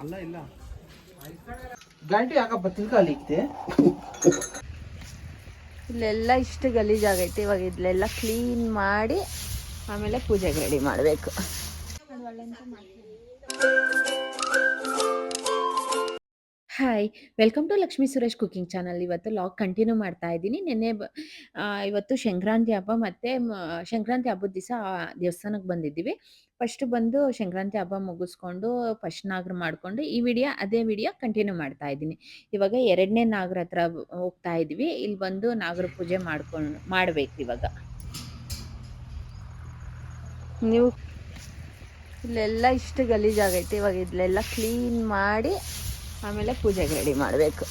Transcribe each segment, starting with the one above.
ಅಲ್ಲ ಇಲ್ಲ ಗಂಟೆ ಯಾಕಪ್ಪ ತಿಳ್ಕಲಿಕ್ಕೆ ಇಲ್ಲೆಲ್ಲ ಇಷ್ಟು ಗಲೀಜಾಗೈತೆ. ಇವಾಗ ಇಲ್ಲೆಲ್ಲ ಕ್ಲೀನ್ ಮಾಡಿ ಆಮೇಲೆ ಪೂಜೆಗೆ ರೆಡಿ ಮಾಡಬೇಕು. Hi welcome to Lakshmi Suresh cooking channel ಇವತ್ತು ಲಾಗ್ ಕಂಟಿನ್ಯೂ ಮಾಡ್ತಾ ಇದ್ದೀನಿ. ನಿನ್ನೆ ಇವತ್ತು ಸಂಕ್ರಾಂತಿ ಹಬ್ಬ ಮತ್ತು ಸಂಕ್ರಾಂತಿ ಹಬ್ಬದ ದಿವಸ ದೇವಸ್ಥಾನಕ್ಕೆ ಬಂದಿದ್ದೀವಿ. ಫಸ್ಟ್ ಬಂದು ಸಂಕ್ರಾಂತಿ ಹಬ್ಬ ಮುಗಿಸ್ಕೊಂಡು ಫಸ್ಟ್ ನಾಗರ ಮಾಡಿಕೊಂಡು ಈ ವಿಡಿಯೋ, ಅದೇ ವಿಡಿಯೋ ಕಂಟಿನ್ಯೂ ಮಾಡ್ತಾ ಇದ್ದೀನಿ. ಇವಾಗ ಎರಡನೇ ನಾಗರ ಹತ್ರ ಹೋಗ್ತಾ ಇದ್ವಿ ಇಲ್ಲಿ ಬಂದು ನಾಗರ ಪೂಜೆ ಮಾಡ್ಕೊಂಡು, ಮಾಡ್ಬೇಕು ಇವಾಗ. ನೀವು ಇಲ್ಲೆಲ್ಲ ಇಷ್ಟು ಗಲೀಜಾಗೈತೆ ಇವಾಗ ಇದೆಲ್ಲ ಕ್ಲೀನ್ ಮಾಡಿ ಆಮೇಲೆ ಪೂಜೆಗೆ ರೆಡಿ ಮಾಡಬೇಕು.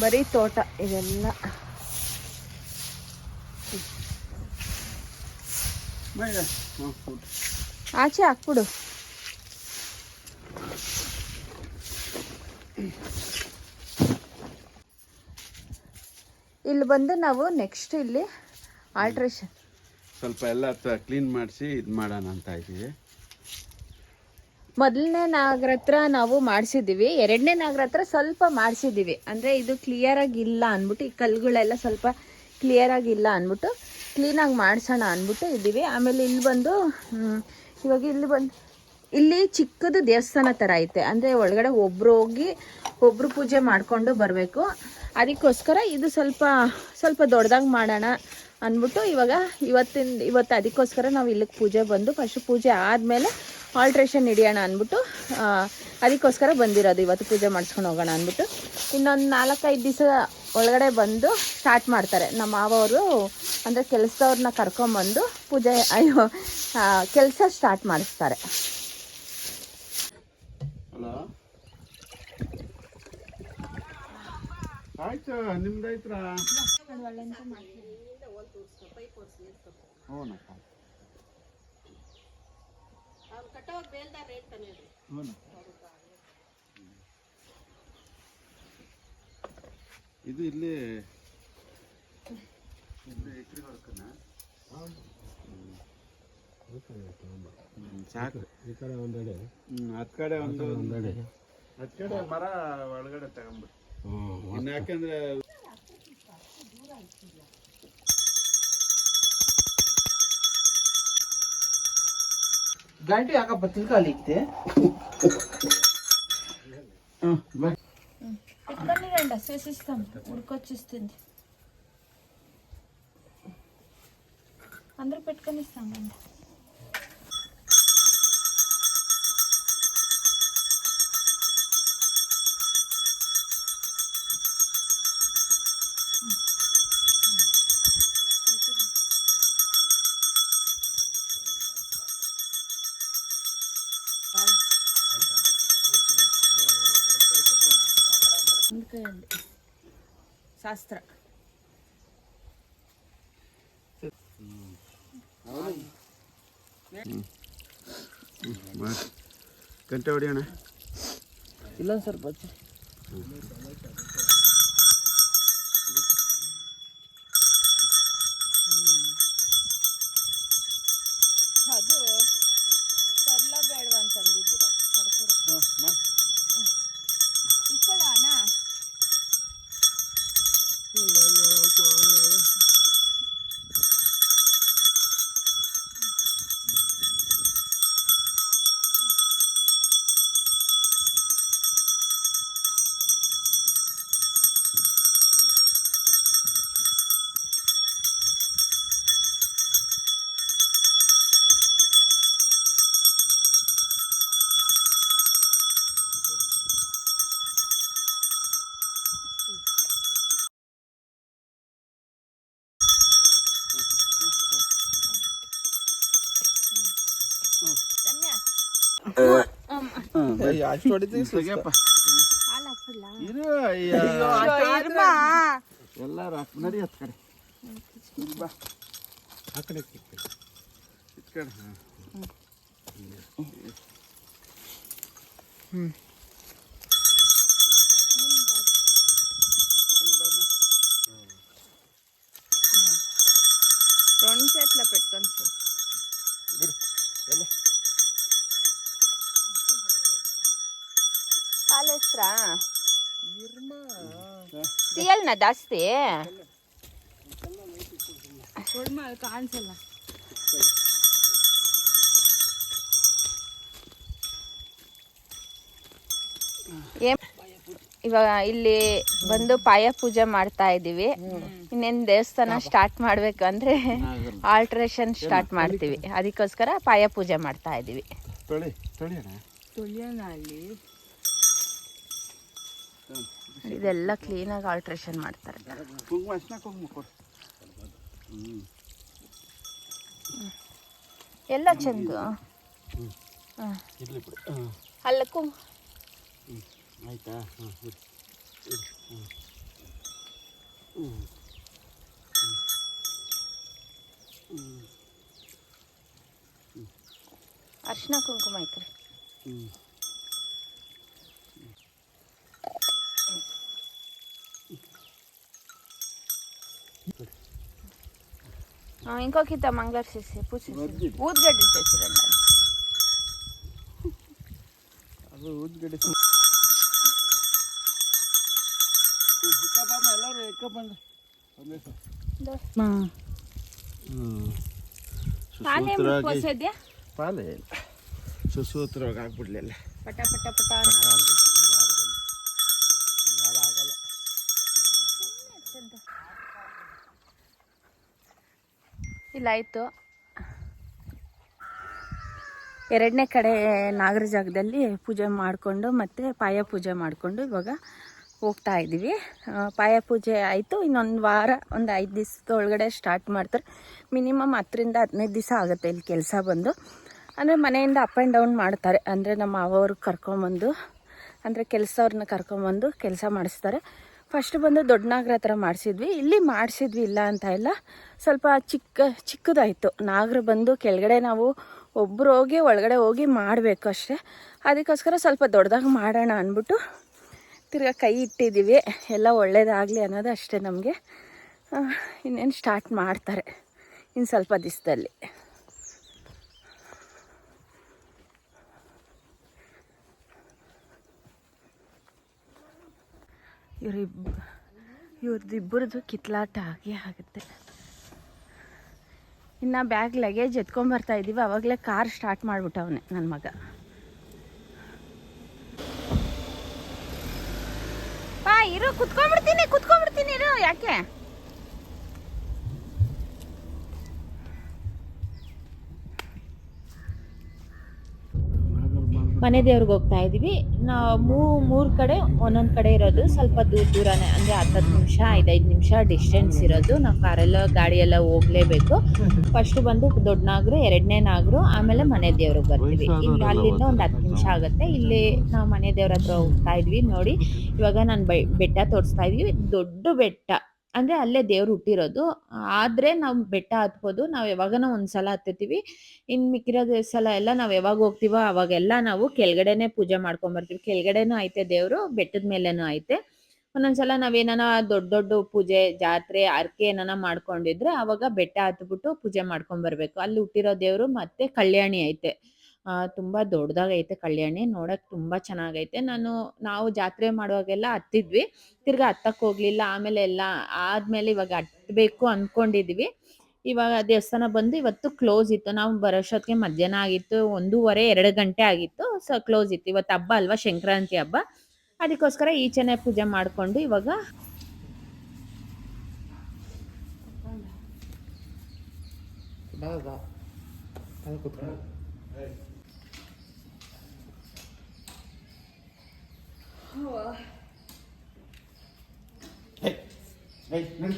ಬರೀ ತೋಟ ಇದೆಲ್ಲ. ಆಚೆ ಹಾಕ್ಬಿಡು. ಇಲ್ಲಿ ಬಂದು ನಾವು ನೆಕ್ಸ್ಟ್ ಇಲ್ಲಿ ಆಲ್ಟ್ರೇಷನ್ ಸ್ವಲ್ಪ ಎಲ್ಲ ಕ್ಲೀನ್ ಮಾಡಿಸಿ ಇದು ಮಾಡೋಣ ಅಂತ ಇದ್ದೀವಿ. ಮೊದಲನೇ ನಾಗರ ಹತ್ರ ನಾವು ಮಾಡಿಸಿದ್ದೀವಿ. ಎರಡನೇ ನಾಗರ ಹತ್ರ ಸ್ವಲ್ಪ ಮಾಡಿಸಿದ್ದೀವಿ. ಅಂದರೆ ಇದು ಕ್ಲಿಯರ್ ಆಗಿಲ್ಲ ಅಂದ್ಬಿಟ್ಟು ಈ ಕಲ್ಲುಗಳೆಲ್ಲ ಸ್ವಲ್ಪ ಕ್ಲಿಯರ್ ಆಗಿಲ್ಲ ಅಂದ್ಬಿಟ್ಟು ಕ್ಲೀನಾಗಿ ಮಾಡಿಸೋಣ ಅಂದ್ಬಿಟ್ಟು ಇದ್ದೀವಿ. ಆಮೇಲೆ ಇಲ್ಲಿ ಬಂದು ಇವಾಗ ಇಲ್ಲಿ ಬಂದು ಇಲ್ಲಿ ಚಿಕ್ಕದು ದೇವಸ್ಥಾನ ಥರ ಐತೆ. ಅಂದರೆ ಒಳಗಡೆ ಒಬ್ಬರು ಹೋಗಿ ಒಬ್ರು ಪೂಜೆ ಮಾಡಿಕೊಂಡು ಬರಬೇಕು. ಅದಕ್ಕೋಸ್ಕರ ಇದು ಸ್ವಲ್ಪ ಸ್ವಲ್ಪ ದೊಡ್ಡದಾಗಿ ಮಾಡೋಣ ಅಂದ್ಬಿಟ್ಟು ಇವಾಗ ಇವತ್ತಿನ, ಇವತ್ತು ಅದಕ್ಕೋಸ್ಕರ ನಾವು ಇಲ್ಲಿಗೆ ಪೂಜೆ ಬಂದು ಫಸ್ಟ್ ಪೂಜೆ ಆದಮೇಲೆ ಆಲ್ಟ್ರೇಷನ್ ಹಿಡಿಯೋಣ ಅಂದ್ಬಿಟ್ಟು ಅದಕ್ಕೋಸ್ಕರ ಬಂದಿರೋದು ಇವತ್ತು ಪೂಜೆ ಮಾಡಿಸ್ಕೊಂಡು ಹೋಗೋಣ ಅಂದ್ಬಿಟ್ಟು. ಇನ್ನೊಂದು ನಾಲ್ಕೈದು ದಿವಸ ಒಳಗಡೆ ಬಂದು ಸ್ಟಾರ್ಟ್ ಮಾಡ್ತಾರೆ. ನಮ್ಮ ಮಾವವರು ಅಂದರೆ ಕೆಲಸದವ್ರನ್ನ ಕರ್ಕೊಂಬಂದು ಪೂಜೆ, ಅಯ್ಯೋ ಕೆಲಸ ಸ್ಟಾರ್ಟ್ ಮಾಡಿಸ್ತಾರೆ. ಆಯ್ತು ನಿಮ್ದು ಐತ್ರ ಹ್ಞೂನಪ್ಪ. ಇದು ಇಲ್ಲಿ ಸಾಕು ಈ ಕಡೆ ಒಂದೆಡೆ ಹ್ಮ್ ಹತ್ ಕಡೆ ಒಂದು ಹತ್ ಕಡೆ ಮರ ಒಳಗಡೆ ತಗೊಂಬಿಡಿ ಇನ್ನು ಯಾಕಂದ್ರೆ ಗಂಟೆ ಯಾಕಪ್ಪ ತಿಳ್ಕಲಿಕ್ಕೆ పెట్టుకొని చేసిస్తాం ఉడికొచ్చిస్తుంది అందరూ పెట్టుకొని ఇస్తామండి అందుకే అండి శాస్త్ర ಗಂಟೆ ಹೊಡಿಯೋಣ ಇಲ್ಲ ಸರ್ ಬಚ್ಚಿ ಎಲ್ಲಾರು ಹಾಕ್ ನಡಿ ಹತ್ ಕಡೆ ಇಲ್ಲಿ ಬಾ ಆ ಕಡೆ ಇದ್ ಕಡೆ ಹಾಂ ಹ್ಞೂ రెండు చేతుల పెట్టుకొని ಕಾಲ ಜಾಸ್ತಿ? ಕಾಣಿಸಲ್ಲ. ಇವಾಗ ಇಲ್ಲಿ ಬಂದು ಪಾಯ ಪೂಜೆ ಮಾಡ್ತಾ ಇದ್ದೀವಿ ಇನ್ನೇನು ದೇವಸ್ಥಾನ ಸ್ಟಾರ್ಟ್ ಮಾಡ್ಬೇಕು ಅಂದ್ರೆ ಆಲ್ಟ್ರೇಷನ್ ಸ್ಟಾರ್ಟ್ ಮಾಡ್ತೀವಿ. ಅದಕ್ಕೋಸ್ಕರ ಪಾಯ ಪೂಜೆ ಮಾಡ್ತಾ ಇದೀವಿ. ಇದೆಲ್ಲ ಕ್ಲೀನಾಗಿ ಆಲ್ಟ್ರೇಷನ್ ಮಾಡ್ತಾರೆ ಎಲ್ಲ ಚೆಂದ. ಅಲ್ಲ ಕುಂ. ಆಯ್ತಾ? ಅರ್ಶಿನ ಕುಂಕುಮ ಐತ್ರಿ. ఇంకొక మంగారు చేసి పూజ వద్దు. ఊద్గడ్డ చేసిరండి ಅದು ಉದ್ಗಡೆ ಇಕ್ಕಪ್ಪ ಎಲ್ಲರೂ ಇಕ್ಕಪ್ಪಂದ ಒಂದೇ ಸುಸೂತ್ರವಾಗಿ పోసేద్యా ಪಾಲೆ ಸುಸೂತ್ರವಾಗಿ ಆಗ್ಬಿಡ್ಲಿಲ್ಲ ಪಟ ಪಟ ಪಟ ಇಲ್ಲ, ಆಯಿತು. ಎರಡನೇ ಕಡೆ ನಾಗರ ಜಾಗದಲ್ಲಿ ಪೂಜೆ ಮಾಡಿಕೊಂಡು ಮತ್ತು ಪಾಯ ಪೂಜೆ ಮಾಡಿಕೊಂಡು ಇವಾಗ ಹೋಗ್ತಾ ಇದ್ದೀವಿ. ಪಾಯ ಪೂಜೆ ಆಯಿತು. ಇನ್ನೊಂದು ವಾರ, ಒಂದು ಐದು ದಿವಸದೊಳಗಡೆ ಸ್ಟಾರ್ಟ್ ಮಾಡ್ತಾರೆ. ಮಿನಿಮಮ್ ಹತ್ತರಿಂದ ಹದಿನೈದು ದಿವಸ ಆಗುತ್ತೆ ಇಲ್ಲಿ ಕೆಲಸ ಬಂದು. ಅಂದರೆ ಮನೆಯಿಂದ ಅಪ್ ಆ್ಯಂಡ್ ಡೌನ್ ಮಾಡ್ತಾರೆ. ಅಂದರೆ ನಮ್ಮ ಮಾವವ್ರಿಗೆ ಕರ್ಕೊಂಬಂದು, ಅಂದರೆ ಕೆಲಸವ್ರನ್ನ ಕರ್ಕೊಂಬಂದು ಕೆಲಸ ಮಾಡಿಸ್ತಾರೆ. ಫಸ್ಟ್ ಬಂದು ದೊಡ್ಡ ಹತ್ರ ಮಾಡಿಸಿದ್ವಿ. ಇಲ್ಲಿ ಮಾಡಿಸಿದ್ವಿ ಇಲ್ಲ ಅಂತ ಇಲ್ಲ. ಸ್ವಲ್ಪ ಚಿಕ್ಕ, ಚಿಕ್ಕದಾಯಿತು. ನಾಗರ ಬಂದು ಕೆಳಗಡೆ ನಾವು ಒಬ್ಬರು ಹೋಗಿ ಒಳಗಡೆ ಹೋಗಿ ಮಾಡಬೇಕು ಅಷ್ಟೇ. ಅದಕ್ಕೋಸ್ಕರ ಸ್ವಲ್ಪ ದೊಡ್ಡದಾಗಿ ಮಾಡೋಣ ಅಂದ್ಬಿಟ್ಟು ತಿರ್ಗಾ ಕೈ ಇಟ್ಟಿದ್ದೀವಿ. ಎಲ್ಲ ಒಳ್ಳೇದಾಗಲಿ ಅನ್ನೋದು ಅಷ್ಟೇ ನಮಗೆ. ಇನ್ನೇನು ಸ್ಟಾರ್ಟ್ ಮಾಡ್ತಾರೆ. ಇನ್ನು ಸ್ವಲ್ಪ ದಿವಸದಲ್ಲಿ ಇವರಿಬ್ಬ ಇಬ್ಬರದ್ದು ಕಿತ್ಲಾಟ ಆಗಿ ಆಗುತ್ತೆ. ಇನ್ನು ಬ್ಯಾಗ್ ಲಗೇಜ್ ಎತ್ಕೊಂಬರ್ತಾ ಇದ್ದೀವಿ ಅವಾಗಲೇ ಕಾರ್ ಸ್ಟಾರ್ಟ್ ಮಾಡಿಬಿಟ್ಟವನೆ ನನ್ನ ಮಗ. ಪಾ ಇರು, ಕುತ್ಕೊಂಡ್ಬಿಡ್ತೀನಿ ಕುತ್ಕೊಂಡ್ಬಿಡ್ತೀನಿ ಇರು, ಯಾಕೆ? ಮನೆ ದೇವ್ರಿಗೆ ಹೋಗ್ತಾ ಇದ್ದೀವಿ ಮೂ ಮೂರು ಕಡೆ ಒಂದೊಂದು ಕಡೆ ಇರೋದು ಸ್ವಲ್ಪ ದೂರ ದೂರನೇ ಅಂದರೆ ಹತ್ತತ್ತು ನಿಮಿಷ ಐದೈದು ನಿಮಿಷ ಡಿಸ್ಟೆನ್ಸ್ ಇರೋದು. ನಾವು ಕಾರೆಲ್ಲ ಗಾಡಿಯೆಲ್ಲ ಹೋಗಲೇಬೇಕು. ಫಸ್ಟ್ ಬಂದು ದೊಡ್ಡ ನಾಗರು ಎರಡನೇ ನಾಗರು ಆಮೇಲೆ ಮನೆ ದೇವ್ರಿಗೆ ಬರ್ತೀವಿ. ಇಲ್ಲಿ ಅಲ್ಲಿಂದ ಒಂದು ಹತ್ತು ನಿಮಿಷ ಆಗುತ್ತೆ. ಇಲ್ಲಿ ನಾವು ಮನೆ ದೇವ್ರ ಹತ್ರ ಹೋಗ್ತಾ ಇದ್ವಿ. ನೋಡಿ ಇವಾಗ ನಾನು ಬೆ ಬೆಟ್ಟ ತೋರಿಸ್ತಾ ಇದ್ವಿ. ದೊಡ್ಡ ಬೆಟ್ಟ. ಅಂದರೆ ಅಲ್ಲೇ ದೇವ್ರು ಹುಟ್ಟಿರೋದು. ಆದರೆ ನಾವು ಬೆಟ್ಟ ಹತ್ಬೋದು, ನಾವು ಯಾವಾಗನ ಒಂದು ಸಲ ಹತ್ತುತ್ತೀವಿ. ಇನ್ನು ಮಿಕ್ಕಿರೋ ಸಲ ಎಲ್ಲ ನಾವು ಯಾವಾಗ ಹೋಗ್ತೀವೋ ಅವಾಗೆಲ್ಲ ನಾವು ಕೆಳಗಡೆನೆ ಪೂಜೆ ಮಾಡ್ಕೊಂಬರ್ತೀವಿ ಕೆಳಗಡೆನೂ ಐತೆ ದೇವರು, ಬೆಟ್ಟದ ಮೇಲೇನೂ ಐತೆ. ಒಂದೊಂದ್ಸಲ ನಾವೇನಾನ ದೊಡ್ಡ ದೊಡ್ಡ ಪೂಜೆ, ಜಾತ್ರೆ, ಅರ್ಕೆ ಏನಾನ ಮಾಡ್ಕೊಂಡಿದ್ರೆ ಅವಾಗ ಬೆಟ್ಟ ಹತ್ಬಿಟ್ಟು ಪೂಜೆ ಮಾಡ್ಕೊಂಬರ್ಬೇಕು ಅಲ್ಲಿ ಹುಟ್ಟಿರೋ ದೇವರು ಮತ್ತೆ ಕಲ್ಯಾಣಿ ಐತೆ. ತುಂಬಾ ದೊಡ್ಡದಾಗೈತೆ ಕಲ್ಯಾಣಿ, ನೋಡಕ್ ತುಂಬಾ ಚೆನ್ನಾಗೈತೆ. ನಾನು, ನಾವು ಜಾತ್ರೆ ಮಾಡುವಾಗೆಲ್ಲ ಹತ್ತಿದ್ವಿ. ತಿರ್ಗಾ ಹತ್ತಕ್ಕೆ ಹೋಗ್ಲಿಲ್ಲ, ಆಮೇಲೆ ಎಲ್ಲ ಆದ್ಮೇಲೆ ಇವಾಗ ಹತ್ತಬೇಕು ಅನ್ಕೊಂಡಿದ್ವಿ. ಇವಾಗ ದೇವಸ್ಥಾನ ಬಂದು ಇವತ್ತು ಕ್ಲೋಸ್ ಇತ್ತು. ನಾವು ಬರೋಷ್ಟೊತ್ತಿಗೆ ಮಧ್ಯಾಹ್ನ ಆಗಿತ್ತು, ಒಂದೂವರೆ, ಎರಡು ಗಂಟೆ ಆಗಿತ್ತು. ಸೊ ಕ್ಲೋಸ್ ಇತ್ತು. ಇವತ್ತು ಹಬ್ಬ ಅಲ್ವಾ? ಸಂಕ್ರಾಂತಿ ಹಬ್ಬ. ಅದಕ್ಕೋಸ್ಕರ ಈಚೆನೆ ಪೂಜೆ ಮಾಡಿಕೊಂಡು ಇವಾಗ ಬಾ 我。哎，哎，嗯。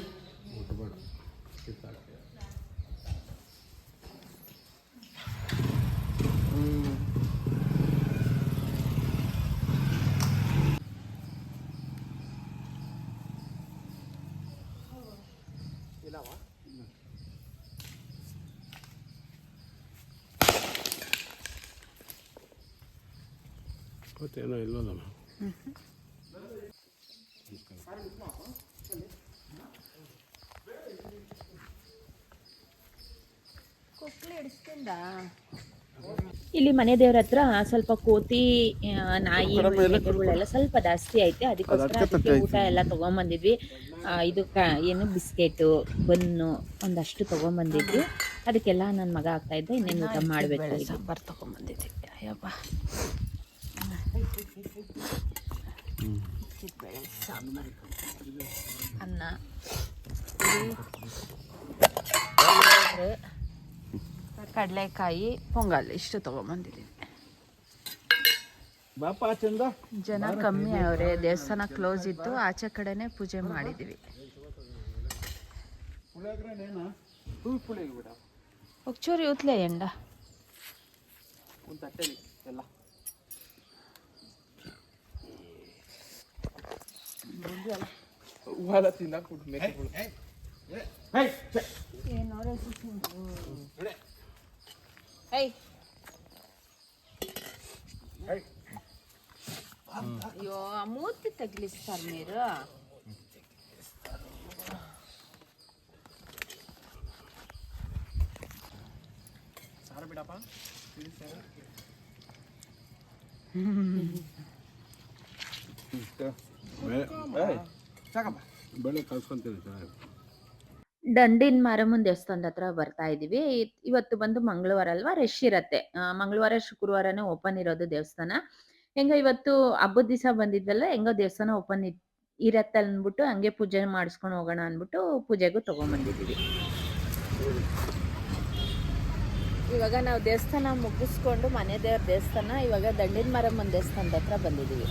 嗯。好啊，起来吧。不，这那一路了吗？ಇಲ್ಲಿ ಮನೆ ದೇವ್ರ ಹತ್ರ ಸ್ವಲ್ಪ ಕೋತಿ ಆ, ನಾಯಿ ಎಲ್ಲ ಸ್ವಲ್ಪ ಜಾಸ್ತಿ ಐತೆ. ಅದಕ್ಕೋಸ್ಕರ ಅದಕ್ಕೆ ಊಟ ಎಲ್ಲ ತಗೊಂಬಂದಿದ್ವಿ. ಆ, ಇದು ಕ ಏನು ಬಿಸ್ಕೆಟು ಬನ್ನು ಒಂದಷ್ಟು ತಗೊಂಬಂದಿದ್ವಿ. ಅದಕ್ಕೆಲ್ಲ ನನ್ನ ಮಗ ಆಗ್ತಾ ಇದ್ದೆ ಇನ್ನೇನು ಊಟ ಮಾಡಬೇಕು ಸಾಂಬಾರು ತಗೊಂಬಂದಿದ್ವಿ ಅಯ್ಯಪ್ಪ ಬೇಳೆ ಸಾಂಬಾರು ಅನ್ನ ಕಡಲೆಕಾಯಿ ಪೊಂಗಲ್ ಇಷ್ಟು ಚಂದ? ಜನ ಕಮ್ಮಿ ಅವರೇ ದೇವಸ್ಥಾನ ಕ್ಲೋಸ್ ಇತ್ತು ಆಚೆ ಕಡೆನೆ ಪೂಜೆ ಮಾಡಿದ್ವಿ. ಹೂ ಉತ್ಲೆ ಬಿಡ ಹೂವೆಲ್ಲ ತಿನ್ನಕ್ಕೆ ಕೊಟ್ಟು ಮೇಕೆಗಳು అయ్యో ఆ మూర్తి తగిలిస్తారు మీరు ಸಾರ ಬಿಡಪ್ಪ ಸಾಕಪ್ಪ ಬೆಳೆ ಕಲ್ಸ್ಕೊಂತೀನಿ ಚೆನ್ನಾಗಿ ದಂಡಿನ ಮಾರಮ್ಮನ ದೇವಸ್ಥಾನದ ಹತ್ರ ಬರ್ತಾ ಇದೀವಿ. ಇವತ್ತು ಬಂದು ಮಂಗಳವಾರ ಅಲ್ವಾ? ರಶ್ ಇರತ್ತೆ. ಮಂಗಳವಾರ ಶುಕ್ರವಾರನೇ ಓಪನ್ ಇರೋದು ದೇವಸ್ಥಾನ. ಹೆಂಗ ಇವತ್ತು ಹಬ್ಬದ ದಿವಸ ಬಂದಿದ್ವಲ್ಲ ಹೆಂಗೋ ದೇವಸ್ಥಾನ ಓಪನ್ ಇರತ್ತೆ ಅಂದ್ಬಿಟ್ಟು ಹಂಗೆ ಪೂಜೆ ಮಾಡಿಸ್ಕೊಂಡು ಹೋಗೋಣ ಅಂದ್ಬಿಟ್ಟು ಪೂಜೆಗೂ ತಗೊಂಡ್ಬಂದಿದ್ದೀವಿ ಇವಾಗ ನಾವು ದೇವಸ್ಥಾನ ಮುಗಿಸ್ಕೊಂಡು ಮನೆ ದೇವ್ರ ದೇವಸ್ಥಾನ ಇವಾಗ ದಂಡಿನ ಮಾರಮ್ಮನ ದೇವಸ್ಥಾನದ ಹತ್ರ ಬಂದಿದ್ದೀವಿ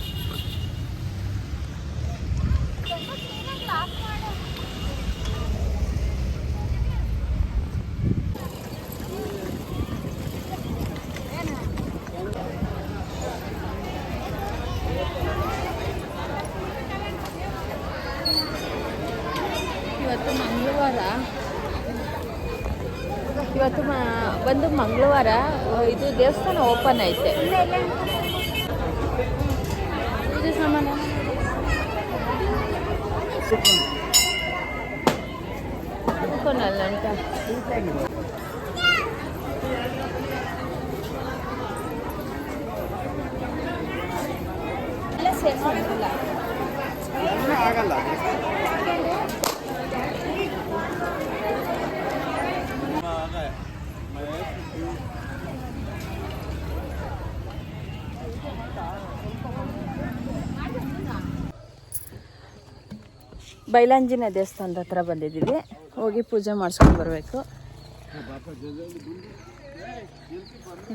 ಇವತ್ತು ಮ- ಬಂದು ಮಂಗಳವಾರ ಇದು ದೇವಸ್ಥಾನ ಓಪನ್ ಐತೆ. ಪೂಜೆ ಸಾಮಾನು? ಅಲ್ಲ ಅಂತ. ಎಲ್ಲ ಸೇರ್ಸೋದಿಲ್ಲ ಆಗಲ್ಲ. ಬೈಲಾಂಜಿನ ದೇವಸ್ಥಾನದ ಹತ್ರ ಬಂದಿದ್ದೀವಿ. ಹೋಗಿ ಪೂಜೆ ಮಾಡಿಸ್ಕೊಂಡು ಬರಬೇಕು.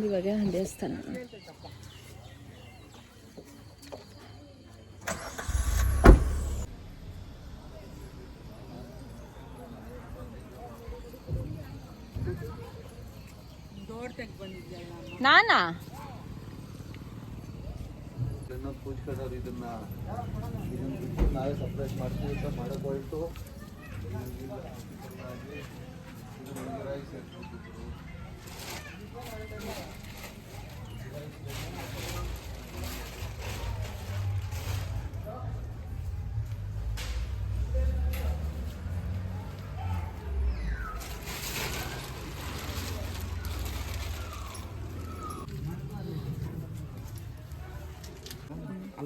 ಇವಾಗ ದೇವಸ್ಥಾನ. ನಾನಾ? ಪೂಜ್ಕದವ್ರು ಇದನ್ನ ಇದನ್ನ ಬಿಟ್ಟು ನಾವೇ ಸಪ್ರೇಟ್ ಮಾಡ್ತೀವಿ ಅಂತ ಮಾಡಕ್ ಹೊರಟು ಅಲ್ಲ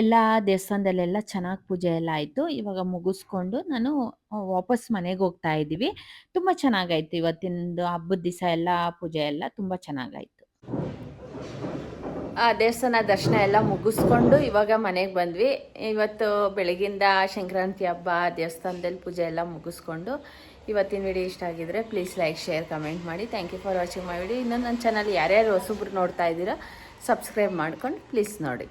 ಎಲ್ಲ ದೇವಸ್ಥಾನದಲ್ಲೆಲ್ಲ ಚೆನ್ನಾಗಿ ಪೂಜೆ ಎಲ್ಲ ಆಯಿತು. ಇವಾಗ ಮುಗಿಸ್ಕೊಂಡು ನಾನು ವಾಪಸ್ ಮನೆಗೆ ಹೋಗ್ತಾ ಇದ್ದೀವಿ. ತುಂಬ ಚೆನ್ನಾಗಾಯ್ತು. ಇವತ್ತಿಂದು ಹಬ್ಬದ ದಿವಸ ಎಲ್ಲ, ಪೂಜೆ ಎಲ್ಲ ತುಂಬ ಚೆನ್ನಾಗಾಯ್ತು. ದೇವಸ್ಥಾನ ದರ್ಶನ ಎಲ್ಲ ಮುಗಿಸ್ಕೊಂಡು ಇವಾಗ ಮನೆಗೆ ಬಂದ್ವಿ. ಇವತ್ತು ಬೆಳಗಿಂದ ಸಂಕ್ರಾಂತಿ ಹಬ್ಬ, ದೇವಸ್ಥಾನದಲ್ಲಿ ಪೂಜೆ ಎಲ್ಲ ಮುಗಿಸ್ಕೊಂಡು ಇವತ್ತಿನ ವಿಡಿಯೋ ಇಷ್ಟ ಆಗಿದ್ರೆ ಪ್ಲೀಸ್ ಲೈಕ್ ಶೇರ್ ಕಮೆಂಟ್ ಮಾಡಿ. Thank you for watching my video ಇನ್ನೂ ನನ್ನ ಚಾನಲ್ ಯಾರ್ಯಾರು ಹೊಸಬ್ರು ನೋಡ್ತಾ ಇದ್ದೀರೋ ಸಬ್ಸ್ಕ್ರೈಬ್ ಮಾಡ್ಕೊಂಡು ಪ್ಲೀಸ್ ನೋಡಿ.